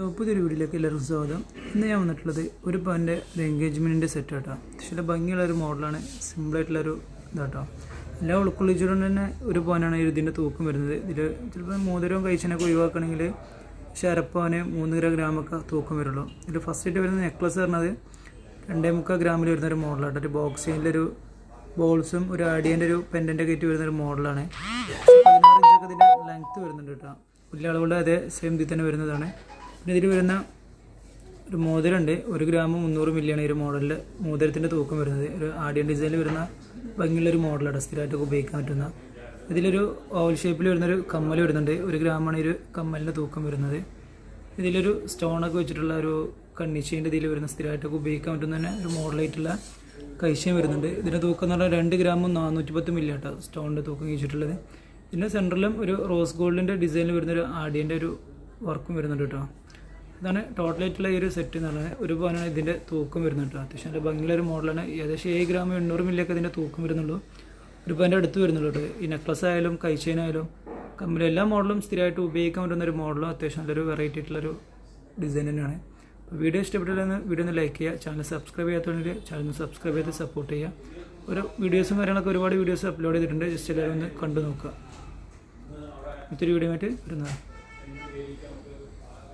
പുതിയൊരു വീഡിയോയിലേക്ക് എല്ലാവർക്കും സ്വാഗതം. ഇന്ന് ഞാൻ വന്നിട്ടുള്ളത് ഒരു പവന്റെ ഒരു എൻഗേജ്മെന്റിന്റെ സെറ്റ് കേട്ടോ പക്ഷേ ഭംഗിയുള്ള ഒരു മോഡലാണ് സിമ്പിളായിട്ടുള്ളൊരു ഇതാട്ടോ. എല്ലാം ഉൾക്കൊള്ളിച്ചുകൊണ്ട് തന്നെ ഒരു പവനാണ് ഇതിന്റെ തൂക്കം വരുന്നത്. ഇതിൽ ചിലപ്പോൾ മോതിരവും കഴിച്ചതിനൊക്കെ ഒഴിവാക്കണമെങ്കിൽ പക്ഷേ അരപ്പവന് മൂന്നര ഗ്രാമൊക്കെ തൂക്കം വരുള്ളൂ. ഇതിൽ ഫസ്റ്റ് ആയിട്ട് വരുന്ന നെക്ലസ് പറഞ്ഞത് രണ്ടേ മുക്കാൽ ഗ്രാമിൽ വരുന്ന ഒരു മോഡലാണ് ഒരു ബോക്സിന്റെ ഒരു ബോൾസും ഒരു ആഡിയന്റെ ഒരു പെൻഡന്റ് ഒക്കെ ആയിട്ട് വരുന്ന ഒരു മോഡലാണ് പതിനാറ് ഇഞ്ചൊക്കെ ഇതിന്റെ ലെങ്ത്ത് വരുന്നുണ്ട് കേട്ടോ. വലിയ അളവുള്ള അതേ സെയിം ഇതിൽ തന്നെ വരുന്നതാണ്. പിന്നെ ഇതിൽ വരുന്ന ഒരു മോതിരമുണ്ട്. ഒരു ഗ്രാം മുന്നൂറ് മില്ലിയാണ് ഈ ഒരു മോഡലിൽ മോതിരത്തിന്റെ തൂക്കം വരുന്നത്. ഒരു ആഡിയൻ ഡിസൈനിൽ വരുന്ന ഭംഗിയുള്ള ഒരു മോഡലാണ് സ്ഥിരമായിട്ടൊക്കെ ഉപയോഗിക്കാൻ പറ്റുന്ന. ഇതിലൊരു ഓവൽ ഷേപ്പിൽ വരുന്നൊരു കമ്മൽ വരുന്നുണ്ട്. ഒരു ഗ്രാമാണ് ഈ ഒരു കമ്മലിന്റെ തൂക്കം വരുന്നത്. ഇതിലൊരു സ്റ്റോണൊക്കെ വെച്ചിട്ടുള്ള ഒരു കണ്ണിശേന്റെ ഇതിൽ വരുന്ന സ്ഥിരമായിട്ടൊക്കെ ഉപയോഗിക്കാൻ പറ്റുന്ന തന്നെ ഒരു മോഡലായിട്ടുള്ള കൈശ്യം വരുന്നുണ്ട്. ഇതിന്റെ തൂക്കം എന്ന് പറഞ്ഞാൽ രണ്ട് ഗ്രാമും നാനൂറ്റി പത്ത് മില്ലി ആട്ടോ സ്റ്റോണിന്റെ തൂക്കം കഴിച്ചിട്ടുള്ളത് ഇതിന്റെ സെന്ററിലും ഒരു റോസ് ഗോൾഡിന്റെ ഡിസൈനിൽ വരുന്നൊരു ആഡിയന്റെ ഒരു വർക്കും വരുന്നുണ്ട് കേട്ടോ. ഇതാണ് ടോട്ടലായിട്ടുള്ള ഈ ഒരു സെറ്റ് എന്ന് പറഞ്ഞാൽ ഒരു പവനാണ് ഇതിന്റെ തൂക്കം വരുന്നത് കേട്ടോ അത്യാവശ്യം നല്ല ഭംഗിയുള്ള ഒരു മോഡലാണ് ഏകദേശം ഏഴ് ഗ്രാം എണ്ണൂറ് മില്ലിയൊക്കെ ഇതിന്റെ തൂക്കം വരുന്നുള്ളൂ. ഒരു പവന്റെ അടുത്ത് വരുന്നുള്ളൂ കേട്ടോ. ഈ നെക്ലസ് ആയാലും കൈച്ചേനായാലും കമ്പിൽ എല്ലാ മോഡലും സ്ഥിരമായിട്ട് ഉപയോഗിക്കാൻ പറ്റുന്ന ഒരു മോഡലും അത്യാവശ്യം നല്ലൊരു വെറൈറ്റി ആയിട്ടുള്ളൊരു ഡിസൈൻ തന്നെയാണ്. വീഡിയോ ഇഷ്ടപ്പെട്ടില്ലെന്ന് വീഡിയോ ഒന്ന് ലൈക്ക് ചെയ്യുക. ചാനൽ സബ്സ്ക്രൈബ് ചെയ്യാത്തതുകൊണ്ട് ചാനൽ സബ്സ്ക്രൈബ് ചെയ്ത് സപ്പോർട്ട് ചെയ്യുക. ഒരു വീഡിയോസും കാര്യങ്ങളൊക്കെ ഒരുപാട് വീഡിയോസ് അപ്ലോഡ് ചെയ്തിട്ടുണ്ട്. ജസ്റ്റ് എല്ലാവരും ഒന്ന് കണ്ടു നോക്കുക. മറ്റൊരു വീഡിയോ ആയിട്ട് വരുന്നതാണ്.